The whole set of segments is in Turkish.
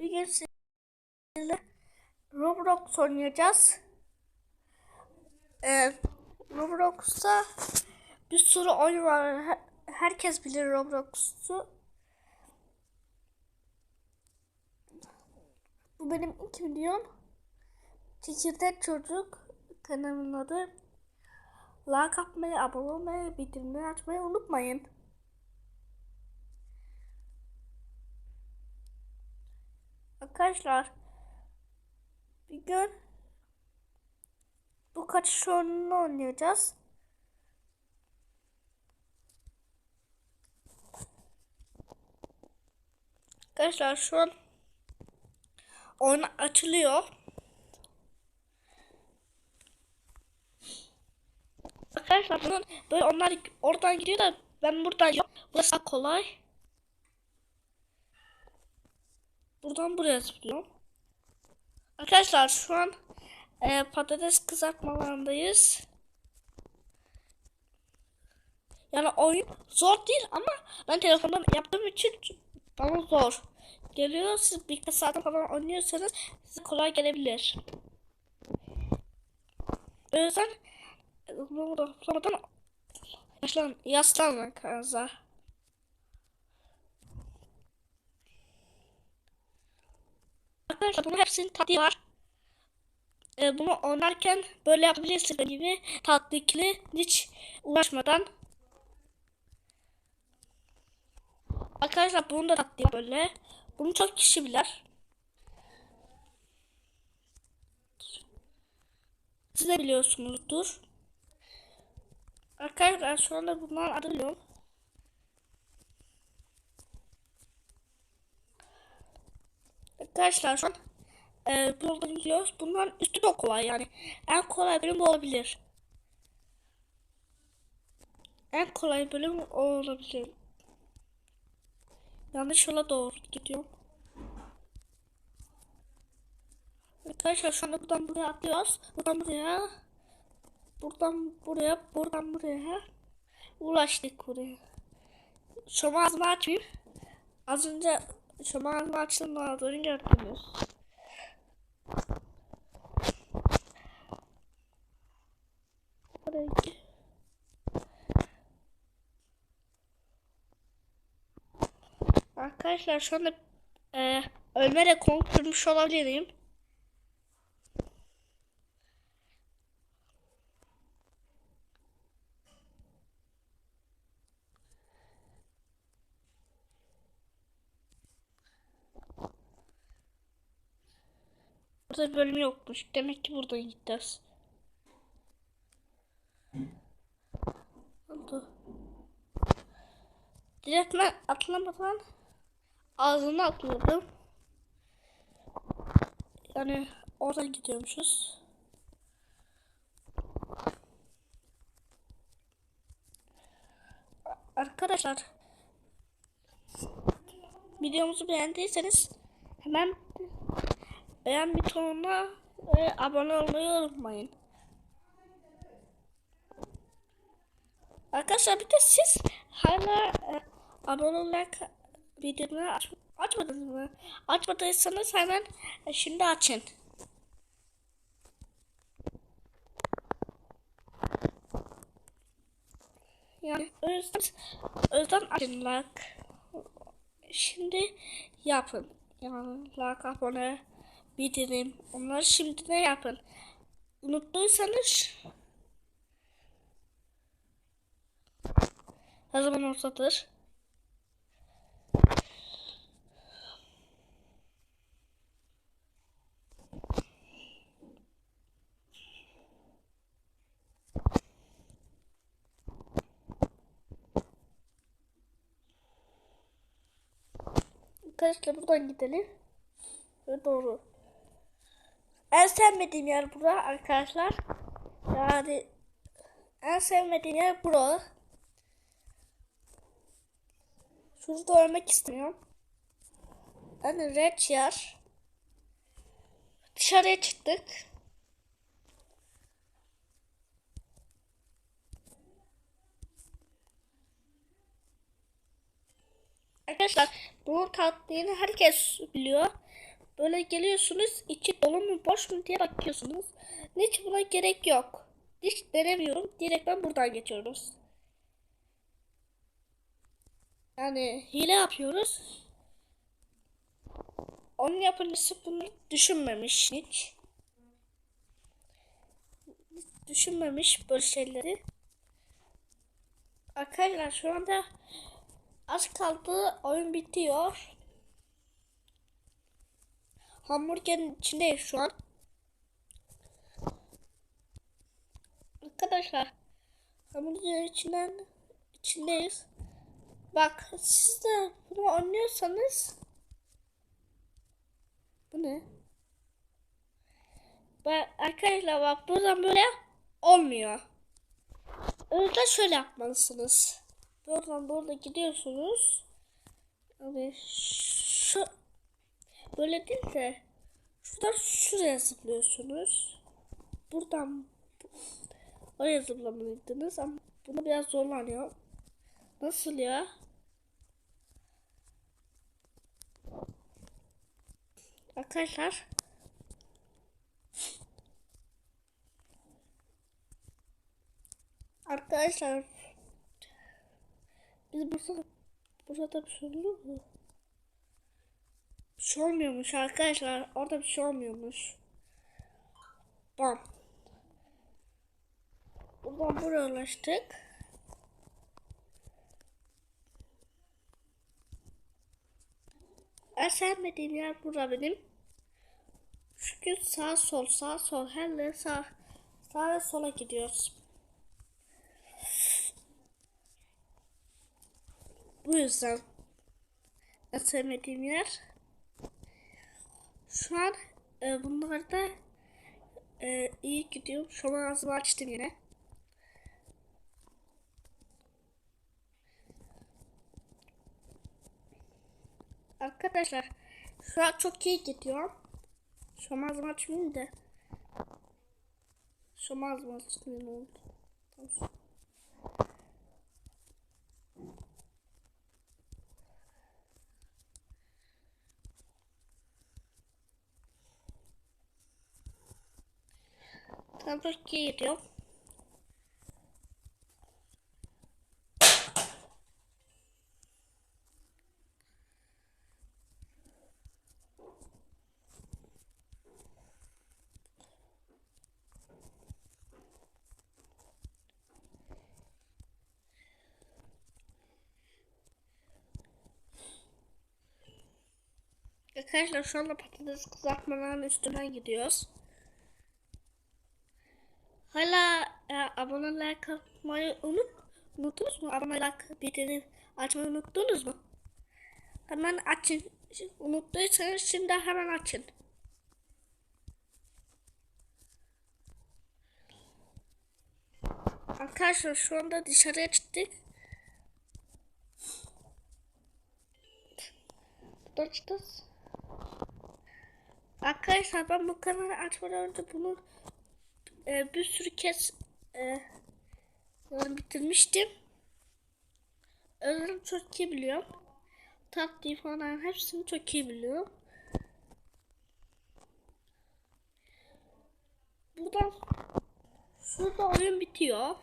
Bir gün sizinle Roblox oynayacağız. Ee, Roblox'ta bir sürü oyun var. Her- Herkes bilir Roblox'u. Bu benim ilk videom. Çekirdek Çocuk kanalımın adı. Like atmayı, abone olmayı, bildirimleri açmayı unutmayın. Arkadaşlar bir gün bu kaçış oyununu oynayacağız. Arkadaşlar şu an oyun açılıyor. Arkadaşlar bunun böyle onlar oradan gidiyor da ben buradan yok. Burası kolay. Buradan buraya zıplıyorum. Arkadaşlar şu an e, patates kızartmalarındayız. Yani oyun zor değil ama ben telefondan yaptığım için bana zor geliyor. Siz birkaç saat falan oynuyorsanız size kolay gelebilir. O yüzden bunu sonradan yaslan, yaslanın Arkadaşlar bunun hepsinin taktiği var. Ee, bunu oynarken böyle yapabilirsiniz gibi tatlıklı hiç uğraşmadan. Arkadaşlar bunun da taktiği böyle. Bunu çok kişi bilir. Siz de biliyorsunuzdur. Arkadaşlar şu anda bundan arıyorum. Arkadaşlar şu an e, bu gidiyoruz. Bunların üstü de kolay yani. En kolay bölüm olabilir. En kolay bölüm olabilir. Yanlış yola doğru gidiyorum. Arkadaşlar şu anda buradan buraya atlıyoruz. Buradan buraya. Buradan buraya. Buradan buraya. Ulaştık buraya. Şoma ağzımı açayım. Az önce açtım. Ne olduğunu gördünüz. Buraya. Arkadaşlar şu anda e, ölme rekoru kırmış olabilirim. Burada bölüm yokmuş. Demek ki buradan gideceğiz. Oldu. Direkt ben atlamadan ağzına atladım. Yani oradan gidiyormuşuz. Arkadaşlar videomuzu beğendiyseniz hemen beğen butonuna ve abone olmayı unutmayın. Arkadaşlar bir de siz hala e, abone olarak videoları aç, açmadınız mı? Açmadıysanız hemen e, şimdi açın. Yani o yüzden, o açın like. Şimdi yapın. Yani like, abone, bildirim. Onları şimdi ne yapın? Unuttuysanız her zaman ortadır. Arkadaşlar buradan gidelim. Ve doğru. En sevmediğim yer bura arkadaşlar. Yani en sevmediğim yer bura. Şurada ölmek istemiyorum. Yani red yer. Dışarıya çıktık. Arkadaşlar bunun tatlılığını herkes biliyor. Böyle geliyorsunuz içi dolu mu boş mu diye bakıyorsunuz. Hiç buna gerek yok. Hiç denemiyorum. Direkt ben buradan geçiyoruz. Yani hile yapıyoruz. Onun yapımcısı bunu düşünmemiş. Hiç düşünmemiş böyle şeyleri. Arkadaşlar şu anda az kaldı oyun bitiyor. Hamburgerin içindeyiz şu an. Arkadaşlar hamburgerin içinden içindeyiz. Bak siz de bunu oynuyorsanız bu ne? Bak arkadaşlar bak buradan böyle olmuyor. O yüzden şöyle yapmalısınız. Buradan burada gidiyorsunuz. Abi şu böyle değil de şuradan şuraya zıplıyorsunuz. Buradan oraya zıplamalıydınız ama bunu biraz zorlanıyor. Nasıl ya? Arkadaşlar Arkadaşlar biz burada burada bir şey olur mu? Bir şey olmuyormuş arkadaşlar. Orada bir şey olmuyormuş. Bam. Buradan buraya ulaştık. En sevmediğim yer burada benim. Çünkü sağ sol sağ sol her sağ sağ ve sola gidiyoruz. Bu yüzden en sevmediğim yer. Şu an e, bunlarda e, iyi gidiyorum. Şu an ağzımı açtım yine. Arkadaşlar şu an çok iyi gidiyor. Şu an ağzımı açmayayım da. Şu an ağzımı açmayayım oldu. Tamam. Tam çok iyi gidiyor. Arkadaşlar şu anda patates kızartmaların üstünden gidiyoruz. Hala e, abone like atmayı unut, unuttunuz mu? Abone like bildirim açmayı unuttunuz mu? Hemen açın. Unuttuysanız şimdi hemen açın. Arkadaşlar şu anda dışarıya çıktık. Açtız. Arkadaşlar ben bu kanalı açmadan önce bunu e, bir sürü kez e, bitirmiştim. Özürüm çok iyi biliyorum. Taktiği falan hepsini çok iyi biliyorum. Buradan şurada oyun bitiyor.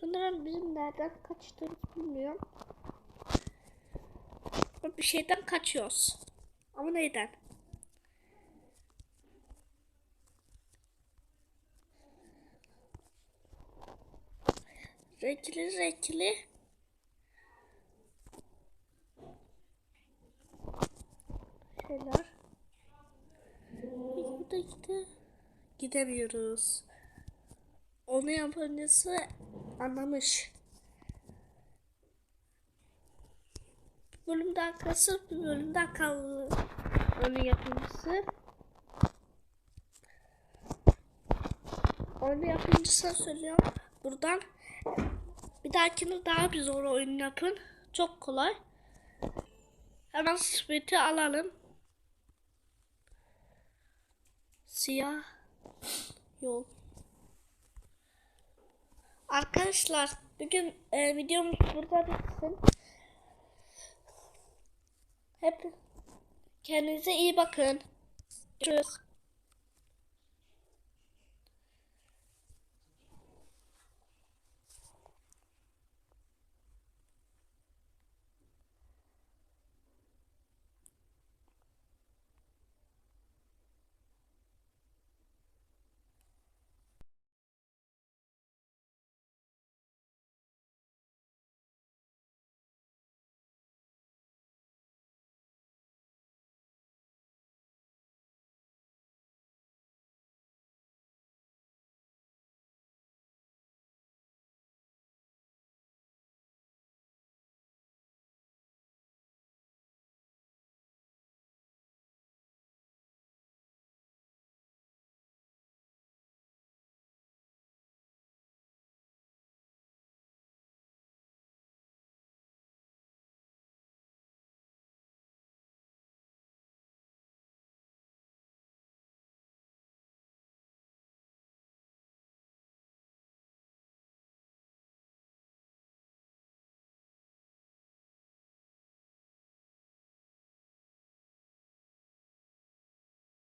Sanırım bizim nereden kaçtığımız bilmiyorum. Bir şeyden kaçıyoruz. Ama neyden? Renkli renkli. Şeyler. Burada gide gidemiyoruz. Onu yapancısı anlamış. Bölümde arkası bir bölümde kaldı onu yapımcısı. Onu yapımcısına söylüyorum. Buradan bir dahakine daha bir zor oyun yapın. Çok kolay. Hemen sweet'i alalım. Siyah yol. Arkadaşlar Bugün e, videomuz burada bitsin. Hep kendinize iyi bakın. Görüşürüz.